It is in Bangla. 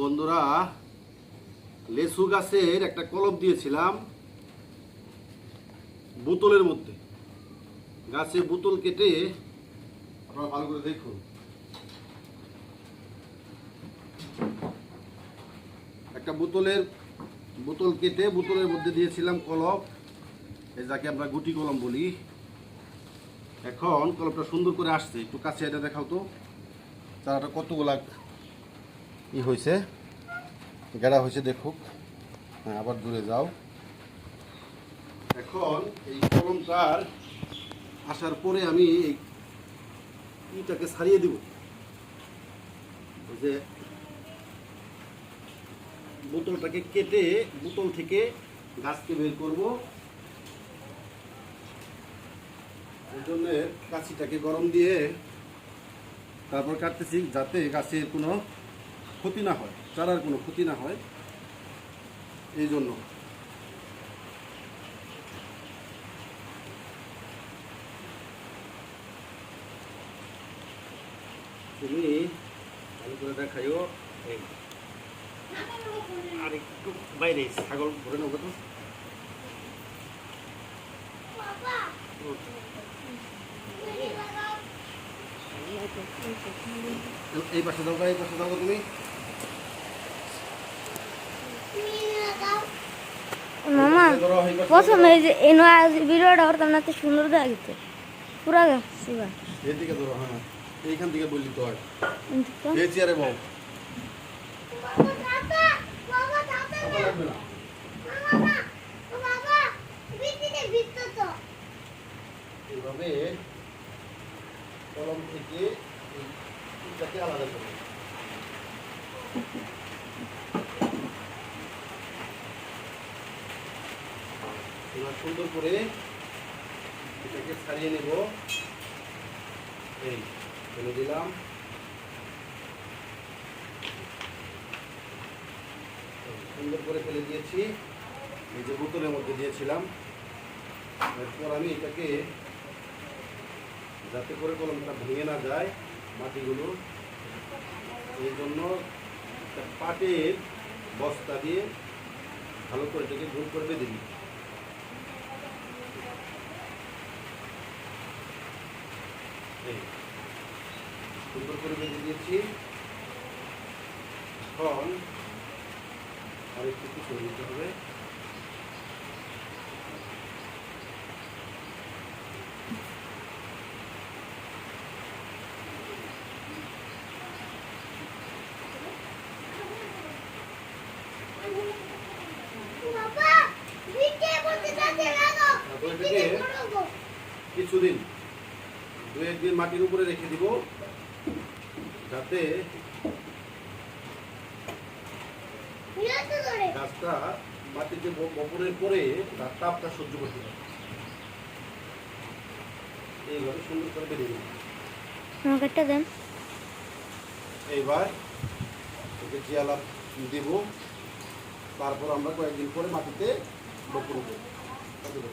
বন্ধুরা, লেসু গাছের একটা কলম দিয়েছিলাম বোতলের মধ্যে। গাছে বোতল কেটে আপনারা ভালো করে দেখুন। একটা বোতলের, বোতল কেটে বোতলের মধ্যে দিয়েছিলাম এই যাকে আমরা গুটি কলম বলি। এখন কলমটা সুন্দর করে আসছে। একটু কাছে এটা দেখাও তো। চারাটা কতগুলা ই হয়েছে গেড়া হয়েছে দেখুক। হ্যাঁ আবার দূরে যাও। এখন এই কলমটার আসার পরে আমি এই ইটাকে ছাড়িয়ে দিব। যে বোতলটাকে কেটে বোতল থেকে গাছকে বের করব। এই জন্য কাছিটাকে গরম দিয়ে তারপর কাটতেছি, যাতে গাছের কোনো ক্ষতি না হয় চারার কোনো ক্ষতি না হয় এই জন্য। তুমি ভালো করে দেখাইও এই আর একটু বাইরে ছাগল ধরে নেব তো এই পাশে দাও এই পাশে দাও তুমি। মামা ধরো, এই পাশে এই যে এনো আজ ভিডিওটা করতাম না তো সুন্দর দেখাইতে পুরা শিবা এদিকে ধরো হ্যাঁ এইখান থেকে বললি তো তো? এই চেয়ারে এভাবে কলম থেকে আলাদা করবে সুন্দর করে এটাকে ছাড়িয়ে নেব। এই ফেলে দিলাম। সুন্দর করে ফেলে দিয়েছি। এই যে বোতলের মধ্যে দিয়েছিলাম। এরপর আমি এটাকে যাতে করে কলমটা ভেঙে না যায় মাটিগুলো, এই জন্য পাটের বস্তা দিয়ে ভালো করে এটাকে গোল করে বেঁধে দিই সুন্দর করে বেঁধে দিয়েছি। এখন আর একটু দিতে হবে। কিছুদিন দু একদিন মাটির উপরে রেখে দিব যাতে গাছটা মাটিতে বপনের পরে তার তাপটা সহ্য করতে পারে। এইভাবে সুন্দর করে বেরিয়ে দেন। এইবার ওকে জিয়ালা দিব তারপর আমরা কয়েকদিন পরে মাটিতে বপন করব।